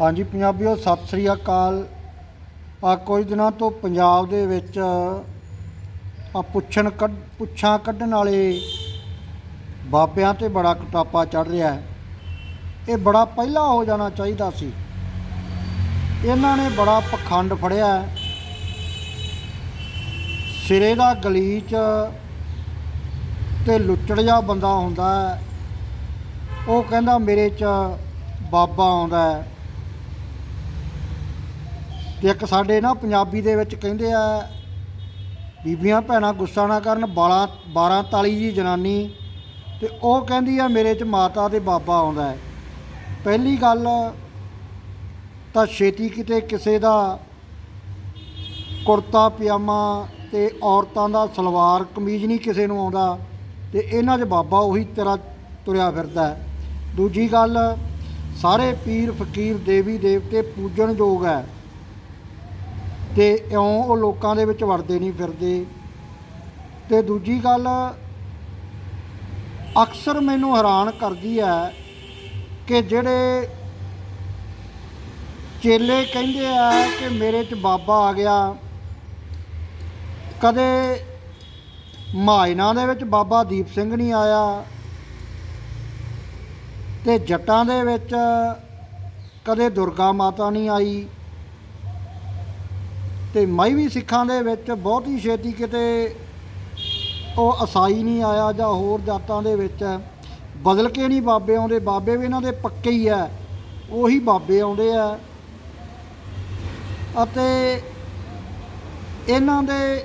ਹਾਂਜੀ, ਪੰਜਾਬੀਓ, ਸਤਿ ਸ੍ਰੀ ਅਕਾਲ। ਆ ਕੁਝ ਦਿਨਾਂ ਤੋਂ ਪੰਜਾਬ ਦੇ ਵਿੱਚ ਆ ਪੁੱਛਣ ਕੱਢ, ਪੁੱਛਾਂ ਕੱਢਣ ਵਾਲੇ ਬਾਬਿਆਂ ਤੇ ਬੜਾ ਕਟਾਪਾ ਚੜ ਰਿਹਾ ਹੈ। ਇਹ ਬੜਾ ਪਹਿਲਾ ਹੋ ਜਾਣਾ ਚਾਹੀਦਾ ਸੀ। ਇਹਨਾਂ ਨੇ ਬੜਾ ਪਖੰਡ ਫੜਿਆ ਸਿਰੇ ਦਾ ਗਲੀਚ ਤੇ ਲੁੱਚੜ ਜਿਹਾ ਬੰਦਾ ਹੁੰਦਾ ਉਹ ਕਹਿੰਦਾ ਮੇਰੇ 'ਚ ਬਾਬਾ ਆਉਂਦਾ ਹੈ। ਤੇ ਇੱਕ ਸਾਡੇ ਨਾ ਪੰਜਾਬੀ ਦੇ ਵਿੱਚ ਕਹਿੰਦੇ ਆ, ਬੀਬੀਆਂ ਭੈਣਾਂ ਗੁੱਸਾ ਨਾ ਕਰਨ, ਬਾਲਾਂ 12 ਤਾਲੀ ਜੀ ਜਨਾਨੀ। ਤੇ ਉਹ ਕਹਿੰਦੀ ਆ, ਮੇਰੇ 'ਚ ਮਾਤਾ ਤੇ ਬਾਬਾ ਆਉਂਦਾ ਹੈ। ਪਹਿਲੀ ਗੱਲ ਤਾਂ ਛੇਤੀ ਕਿਤੇ ਕਿਸੇ ਦਾ ਕੁੜਤਾ, ਪਜਾਮਾ ਤੇ ਔਰਤਾਂ ਦਾ ਸਲਵਾਰ, ਕਮੀਜ਼ ਨਹੀਂ ਕਿਸੇ ਨੂੰ ਆਉਂਦਾ। ਤੇ ਇਹਨਾਂ 'ਚ ਬਾਬਾ ਉਹੀ ਤੇਰਾ ਤੁਰਿਆ ਫਿਰਦਾ ਹੈ। ਦੂਜੀ ਗੱਲ, ਸਾਰੇ ਪੀਰ, ਫਕੀਰ, ਦੇਵੀ, ਦੇਵਤੇ ਪੂਜਣਯੋਗ ਹੈ। ਤੇ ਇਉਂ ਉਹ ਲੋਕਾਂ ਦੇ ਵਿੱਚ ਵੜਦੇ ਨਹੀਂ ਫਿਰਦੇ। ਤੇ ਦੂਜੀ ਗੱਲ, ਅਕਸਰ ਮੈਨੂੰ ਹੈਰਾਨ ਕਰਦੀ ਹੈ ਕਿ ਜਿਹੜੇ ਚੇਲੇ ਕਹਿੰਦੇ ਆ ਕਿ ਮੇਰੇ 'ਚ ਬਾਬਾ ਆ ਗਿਆ, ਕਦੇ ਮਾਇਨਾ ਦੇ ਵਿੱਚ ਬਾਬਾ ਦੀਪ ਸਿੰਘ ਨਹੀਂ ਆਇਆ, ਤੇ ਜੱਟਾਂ ਦੇ ਵਿੱਚ ਕਦੇ ਦੁਰਗਾ ਮਾਤਾ ਨਹੀਂ ਆਈ। ਤੇ ਮਾਈਵੀ ਸਿੱਖਾਂ ਦੇ ਵਿੱਚ ਬਹੁਤ ਹੀ ਛੇਤੀ ਕਿਤੇ ਉਹ ਅਸਾਈ ਨਹੀਂ ਆਇਆ ਜਾਂ ਹੋਰ ਜਾਤਾਂ ਦੇ ਵਿੱਚ ਬਦਲ ਕੇ ਨਹੀਂ ਬਾਬੇ ਆਉਂਦੇ, ਬਾਬੇ ਵੀ ਇਹਨਾਂ ਦੇ ਪੱਕੇ ਹੀ ਆ ਉਹੀ ਬਾਬੇ ਆਉਂਦੇ ਆ। ਅਤੇ ਇਹਨਾਂ ਦੇ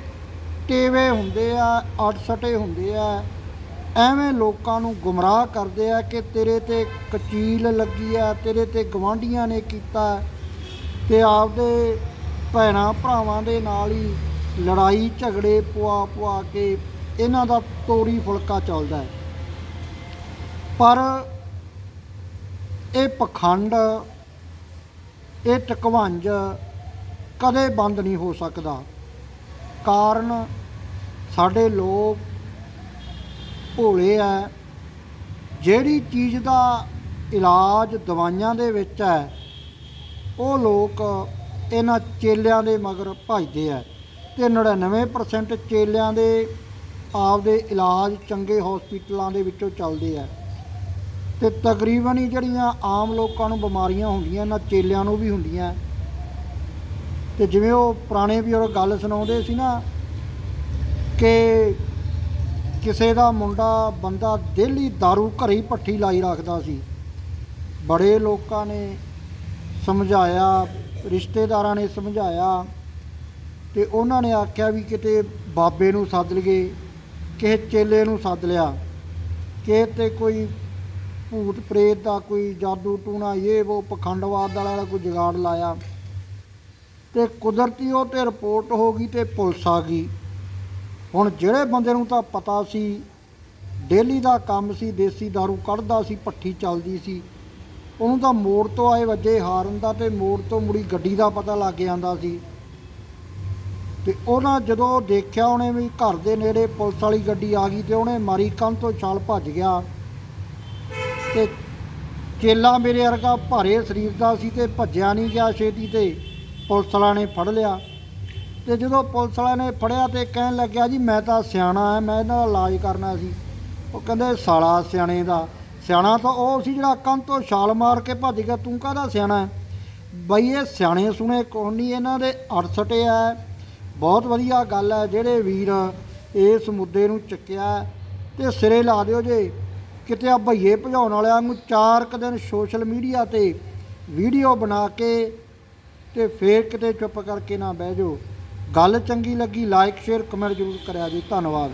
ਟੇਵੇ ਹੁੰਦੇ ਆ ਅੜਸਟੇ ਹੁੰਦੇ ਆ, ਐਵੇਂ ਲੋਕਾਂ ਨੂੰ ਗੁੰਮਰਾਹ ਕਰਦੇ ਆ ਕਿ ਤੇਰੇ ਤੇ ਕਚੀਲ ਲੱਗੀ ਆ, ਤੇਰੇ ਤੇ ਗਵਾਂਢੀਆਂ ਨੇ ਕੀਤਾ, ਤੇ ਆਪਦੇ ਭੈਣਾਂ ਭਰਾਵਾਂ ਦੇ ਨਾਲ ਹੀ ਲੜਾਈ, ਝਗੜੇ ਪੁਆ ਪੁਆ ਕੇ ਇਹਨਾਂ ਦਾ ਤੋਰੀ ਫੁਲਕਾ ਚੱਲਦਾ ਹੈ। ਪਰ ਇਹ ਪਖੰਡ, ਇਹ ਟਕਵੰਜ ਕਦੇ ਬੰਦ ਨਹੀਂ ਹੋ ਸਕਦਾ। ਕਾਰਨ ਸਾਡੇ ਲੋਕ ਭੋਲੇ ਆ ਜਿਹੜੀ ਚੀਜ਼ ਦਾ ਇਲਾਜ ਦਵਾਈਆਂ ਦੇ ਵਿੱਚ ਹੈ, ਉਹ ਲੋਕ ਇਹਨਾਂ ਚੇਲਿਆਂ ਦੇ ਮਗਰ ਭਜਦੇ ਆ ਤੇ 99% ਚੇਲਿਆਂ ਦੇ ਆਪਦੇ ਇਲਾਜ ਚੰਗੇ ਹਸਪੀਟਲਾਂ ਦੇ ਵਿੱਚੋਂ ਚੱਲਦੇ ਆ। ਤੇ ਤਕਰੀਬਨ ਹੀ ਜਿਹੜੀਆਂ ਆਮ ਲੋਕਾਂ ਨੂੰ ਬਿਮਾਰੀਆਂ ਹੁੰਦੀਆਂ, ਇਹਨਾਂ ਚੇਲਿਆਂ ਨੂੰ ਵੀ ਹੁੰਦੀਆਂ। ਤੇ ਜਿਵੇਂ ਉਹ ਪੁਰਾਣੇ ਵੀ ਉਹ ਗੱਲ ਸੁਣਾਉਂਦੇ ਸੀ ਨਾ ਕਿ ਕਿਸੇ ਦਾ ਮੁੰਡਾ ਬੰਦਾ ਡੇਲੀ दारू ਘਰੇ ਹੀ ਪੱਠੀ ਲਾਈ ਰੱਖਦਾ ਸੀ। ਬੜੇ ਲੋਕਾਂ ਨੇ ਸਮਝਾਇਆ ਰਿਸ਼ਤੇਦਾਰਾਂ ਨੇ ਸਮਝਾਇਆ ਤੇ ਉਹਨਾਂ ਨੇ ਆਖਿਆ ਵੀ ਕਿਤੇ ਬਾਬੇ ਨੂੰ ਸੱਦ ਲਈਏ, ਕਿਸੇ ਚੇਲੇ ਨੂੰ ਸੱਦ ਲਿਆ। ਕਿ ਤੇ ਕੋਈ ਭੂਤ ਪ੍ਰੇਤ ਦਾ ਕੋਈ ਜਾਦੂ ਟੂਣਾ, ਇਹ ਉਹ ਪਖੰਡਵਾਦ ਵਾਲਾ ਕੋਈ ਜਗਾੜ ਲਾਇਆ। ਤੇ ਕੁਦਰਤੀ ਉਹ ਤੇ ਰਿਪੋਰਟ ਹੋ ਗਈ ਤੇ ਪੁਲਿਸ ਆ ਗਈ। ਹੁਣ ਜਿਹੜੇ ਬੰਦੇ ਨੂੰ ਤਾਂ ਪਤਾ ਸੀ, ਡੇਲੀ ਦਾ ਕੰਮ ਸੀ, ਦੇਸੀ दारू ਕੱਢਦਾ ਸੀ ਪੱਠੀ ਚੱਲਦੀ ਸੀ ਉਹਨੂੰ ਤਾਂ ਮੋੜ ਤੋਂ ਆਏ ਵੱਜੇ ਹਾਰਨ ਦਾ ਤੇ ਮੋੜ ਤੋਂ ਮੁੜੀ ਗੱਡੀ ਦਾ ਪਤਾ ਲੱਗ ਜਾਂਦਾ ਸੀ। ਤੇ ਉਹਨਾਂ ਜਦੋਂ ਦੇਖਿਆ ਉਹਨੇ ਵੀ ਘਰ ਦੇ ਨੇੜੇ ਪੁਲਿਸ ਵਾਲੀ ਗੱਡੀ ਆ ਗਈ ਤੇ ਉਹਨੇ ਮਾਰੀ ਕੰਨ ਤੋਂ ਛਾਲ ਭੱਜ ਗਿਆ। ਤੇ ਚੇਲਾ ਮੇਰੇ ਵਰਗਾ ਭਾਰੇ ਸਰੀਰ ਦਾ ਸੀ ਤੇ ਭੱਜਿਆ ਨਹੀਂ ਗਿਆ ਛੇਤੀ ਤੇ ਪੁਲਿਸ ਵਾਲਿਆਂ ਨੇ ਫੜ ਲਿਆ। ਤੇ ਜਦੋਂ ਪੁਲਿਸ ਵਾਲਿਆਂ ਨੇ ਫੜਿਆ ਤੇ ਕਹਿਣ ਲੱਗਿਆ ਜੀ, ਮੈਂ ਤਾਂ ਸਿਆਣਾ ਐ ਮੈਂ ਇਹਨਾਂ ਦਾ ਇਲਾਜ ਕਰਨਾ ਸੀ। ਉਹ ਕਹਿੰਦੇ, ਸਾਲਾ ਸਿਆਣੇ ਦਾ। ਸਿਆਣਾ ਤਾਂ ਉਹ ਸੀ ਜਿਹੜਾ ਕੰਨ ਤੋਂ ਛਾਲ ਮਾਰ ਕੇ ਭੱਜ ਗਿਆ, ਤੂੰ ਕਾਹਦਾ ਸਿਆਣਾ ਬਈ ਇਹ ਸਿਆਣੇ ਸੁਣੇ ਕੌਣ ਨਹੀਂ, ਇਹਨਾਂ ਦੇ ਅੜਸਟੇ ਹੈ ਬਹੁਤ ਵਧੀਆ ਗੱਲ ਹੈ ਜਿਹੜੇ ਵੀਰ ਇਸ ਮੁੱਦੇ ਨੂੰ ਚੱਕਿਆ ਤੇ ਸਿਰੇ ਲਾ ਦਿਓ ਜੇ। ਕਿਤੇ ਆ ਭਈਏ ਭਜਾਉਣ ਵਾਲਿਆਂ ਨੂੰ ਚਾਰ ਕੁ ਦਿਨ ਸੋਸ਼ਲ ਮੀਡੀਆ ਤੇ ਵੀਡੀਓ ਬਣਾ ਕੇ ਤੇ ਫੇਰ ਕਿਤੇ ਚੁੱਪ ਕਰਕੇ ਨਾ ਬਹਿ ਜਾਓ। ਗੱਲ ਚੰਗੀ ਲੱਗੀ ਲਾਈਕ ਸ਼ੇਅਰ ਕਮੈਂਟ ਜ਼ਰੂਰ ਕਰਿਆ ਜੀ। ਧੰਨਵਾਦ।